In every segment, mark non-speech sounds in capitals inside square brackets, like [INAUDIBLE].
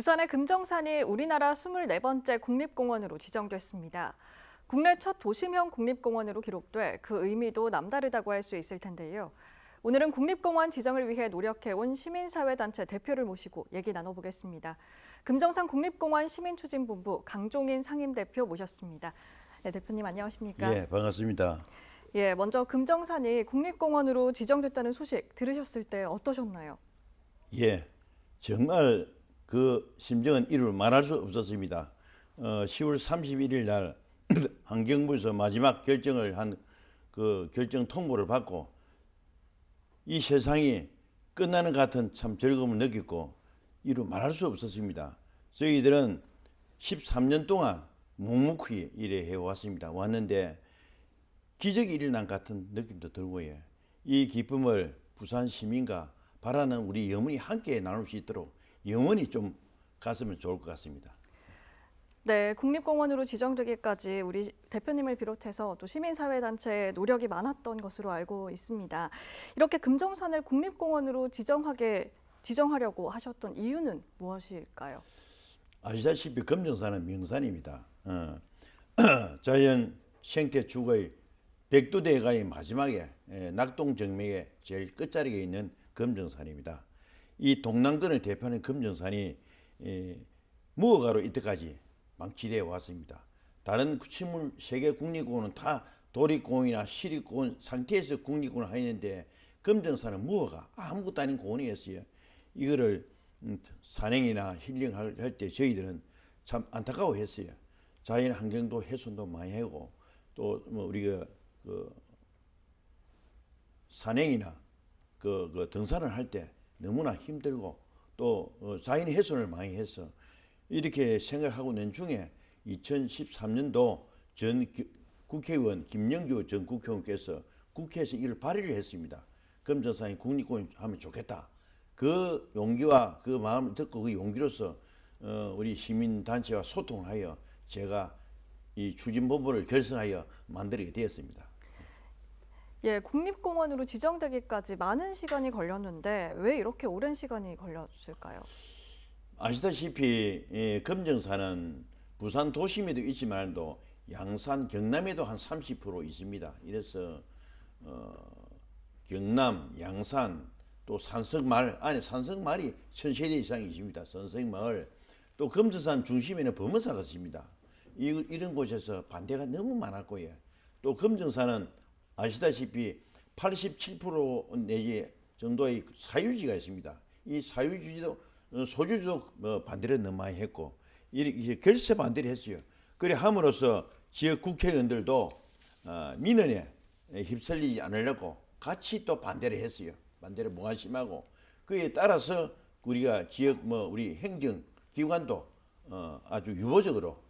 부산의 금정산이 우리나라 24번째 국립공원으로 지정됐습니다. 국내 첫 도심형 국립공원으로 기록돼 그 의미도 남다르다고 할 수 있을 텐데요. 오늘은 국립공원 지정을 위해 노력해온 시민사회단체 대표를 모시고 얘기 나눠보겠습니다. 금정산 국립공원 시민추진본부 강종인 상임대표 모셨습니다. 네, 대표님 안녕하십니까? 예, 반갑습니다. 예, 먼저 금정산이 국립공원으로 지정됐다는 소식 들으셨을 때 어떠셨나요? 예, 정말 그 심정은 이루 말할 수 없었습니다. 어, 10월 31일 날 [CLEARS THROAT] 환경부에서 마지막 결정을 한 그 결정 통보를 받고 이 세상이 끝나는 것 같은 참 즐거움을 느꼈고 이루 말할 수 없었습니다. 저희들은 13년 동안 묵묵히 일해 해왔습니다. 왔는데 기적이 일어난 것 같은 느낌도 들고요. 이 기쁨을 부산 시민과 바라는 우리 영혼이 함께 나눌 수 있도록 영원히 좀 갔으면 좋을 것 같습니다. 네, 국립공원으로 지정되기까지 우리 대표님을 비롯해서 또 시민사회단체의 노력이 많았던 것으로 알고 있습니다. 이렇게 금정산을 국립공원으로 지정하게 지정하려고 하셨던 이유는 무엇일까요? 아시다시피 금정산은 명산입니다. 어. [CLEARS THROAT] 자연 생태 축의 백두대가의 마지막에 에, 낙동정맥의 제일 끝자리에 있는 금정산입니다. 이 동남권을 대표하는 금정산이 에, 무허가로 이때까지 망치되어 왔습니다. 다른 23개 국립공원은 다 도립공원이나 시립공원 상태에서 국립공원을 하는데 금정산은 무허가 아무것도 아닌 공원이었어요. 이거를 음, 산행이나 힐링할 때 저희들은 참 안타까워했어요. 자연 환경도 훼손도 많이 하고 또 뭐 우리가 그 산행이나 그, 그 등산을 할 때 너무나 힘들고 또 어, 자연 훼손을 많이 해서 이렇게 생각하고 낸 중에 2013년도 전 기- 국회의원 김영주 전 국회의원께서 국회에서 이를 발의를 했습니다. 금정산이 국립공원 하면 좋겠다. 그 용기와 그 마음을 듣고 그 용기로서 어, 우리 시민단체와 소통하여 제가 이 추진본부를 결성하여 만들게 되었습니다. 예, 국립공원으로 지정되기까지 많은 시간이 걸렸는데 왜 이렇게 오랜 시간이 걸렸을까요? 아시다시피 예, 금정산은 부산 도심에도 있지만도 양산 경남에도 한 30% 있습니다. 이래서 어, 경남 양산 또 산성마을 안에 산성마을이 천 세대 이상이 있습니다. 산성마을 또 금정산 중심에는 범어사가 있습니다. 이, 이런 곳에서 반대가 너무 많았고요. 또 금정산은 아시다시피 87% 내지 정도의 사유지가 있습니다. 이 사유지도 어, 소유주도 뭐 반대를 너무 많이 했고 이렇게 결세 반대를 했어요. 그래 함으로써 지역 국회의원들도 어, 민원에 휩쓸리지 않으려고 같이 또 반대를 했어요. 반대를 무관심하고 그에 따라서 우리가 지역 뭐 우리 행정 기관도 어, 아주 유보적으로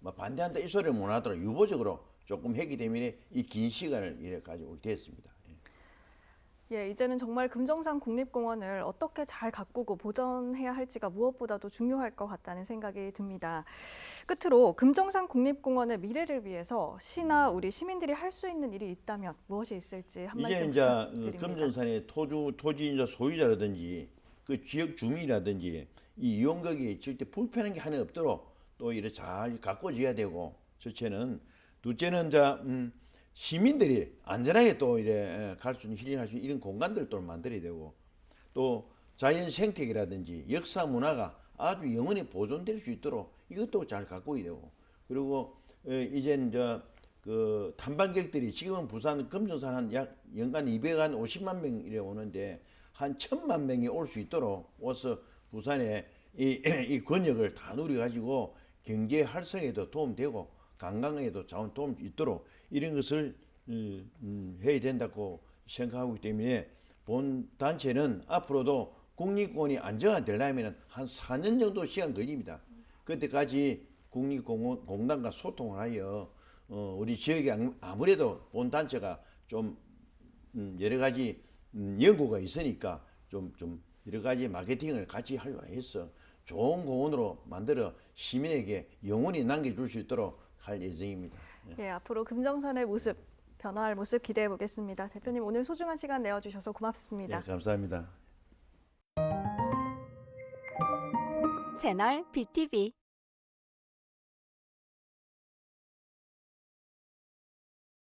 뭐 반대한다 이 소리를 못 하더라도 유보적으로 조금 했기 때문에 이 긴 시간을 이래 가지고 됐습니다. 예. 예, 이제는 정말 금정산 국립공원을 어떻게 잘 가꾸고 보존해야 할지가 무엇보다도 중요할 것 같다는 생각이 듭니다. 끝으로 금정산 국립공원의 미래를 위해서 시나 우리 시민들이 할 수 있는 일이 있다면 무엇이 있을지 한 말씀 그 부탁드립니다. 금정산의 토주 토지 이제 소유자라든지 그 지역 주민이라든지 이 이용객이 절대 불편한 게 하나 없도록 또 이렇게 잘 가꿔져야 되고 첫째는 둘째는 이제 음, 시민들이 안전하게 또 이래 갈 수 있는 힐링할 수 있는 이런 공간들을 또 만들어야 되고 또 자연 생태계라든지 역사 문화가 아주 영원히 보존될 수 있도록 이것도 잘 가꿔야 되고 그리고 어, 이제 이제 그 탐방객들이 지금은 부산 금정산 한 약 연간 250만 명 이래 오는데 한 천만 명이 올 수 있도록 와서 부산에 이, [CLEARS THROAT] 이 권역을 다 누려 가지고 경제 활성에도 도움되고 관광에도 자원 도움 있도록 이런 것을 음, 음, 해야 된다고 생각하기 때문에 본 단체는 앞으로도 국립공원이 안정화되려면 한 4년 정도 시간 걸립니다. 그때까지 국립공단과 소통을 하여 어, 우리 지역에 안- 아무래도 본 단체가 좀 음, 여러 가지 음, 연구가 있으니까 좀, 좀 여러 가지 마케팅을 같이 하려고 해서 좋은 공원으로 만들어 시민에게 영원히 남겨줄 수 있도록 할 예정입니다. 예, 앞으로 금정산의 모습 변화할 모습 기대해 보겠습니다. 대표님 오늘 소중한 시간 내어주셔서 고맙습니다. 예, 감사합니다. 채널 BTV